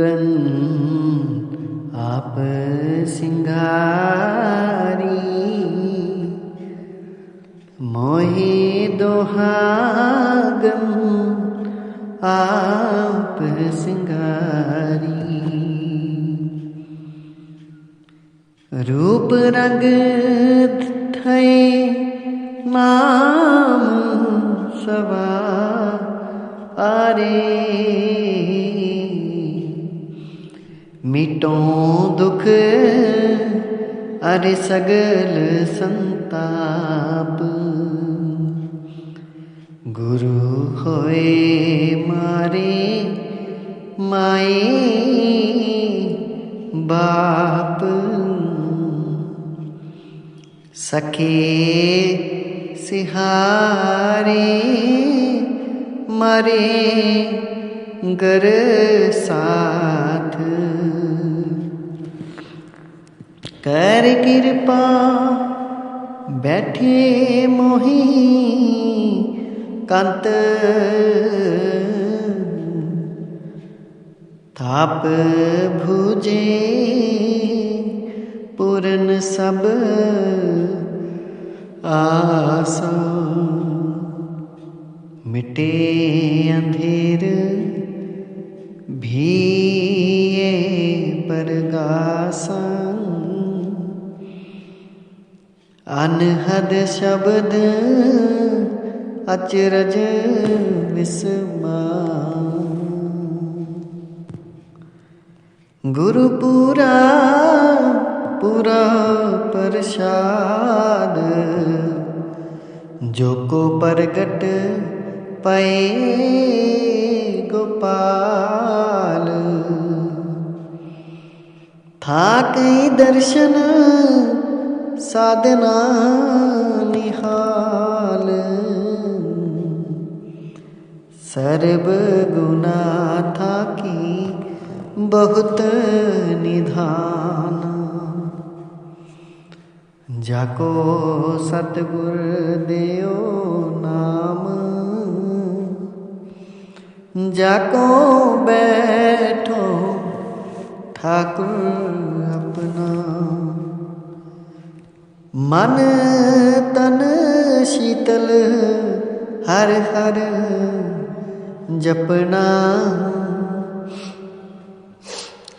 Gun आप सिंगारी। मोहे दोहागम आप सिंगारी। रूप रंग थे नाम सवा आरे। मिटो दुख, अरे सगल संताप। गुरु होए मारे माए बाप। सखे सिहारे, मारे गर साथ। कर कृपा बैठे मोही कंत। थाप भुजे पूर्ण सब आसा। मिटे अंधेर भी परगासा ਅਨਹਦ ਸ਼ਬਦ ਅਚਰਜ ਵਿਸਮਾ ਗੁਰੂ ਪੂਰਾ ਪੂਰਾ ਪ੍ਰਸ਼ਾਦ। ਜੋ ਕੋ ਪ੍ਰਗਟ ਪਏ ਗੋਪਾਲ। ਥਾਕੈ ਦਰਸ਼ਨ साधना निहाल। सर्व गुना था की बहुत निधान। जाको सतगुर देओ नाम। जाको बैठो ठाकुर अपना। ਮਨ ਤਨ ਸ਼ੀਤਲ, ਹਰ ਹਰ ਜਪਣਾ।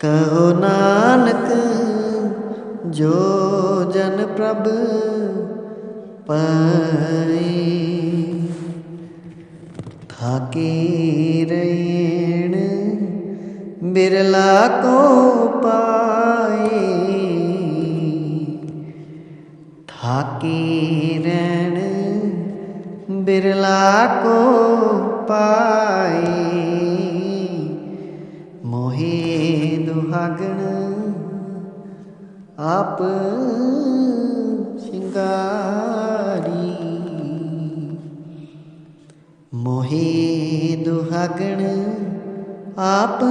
ਕਹੋ ਨਾਨਕ, ਜੋ ਜਨ ਪ੍ਰਭ ਪਾਈ। ਥਾਕੀ ਰਹਿਣ, ਬਿਰਲਾ ਕੋ ਪਾ ਹਾਕੀ ਰਹਿਣ ਬਿਰਲਾ ਕੋ ਪਾਈ। ਮੋਹੇ ਦੁਹਾਗਣ ਆਪ ਸ਼ਿੰਗਾਰੀ। ਮੋਹੇ ਦੁਹਾਗਣ ਆਪ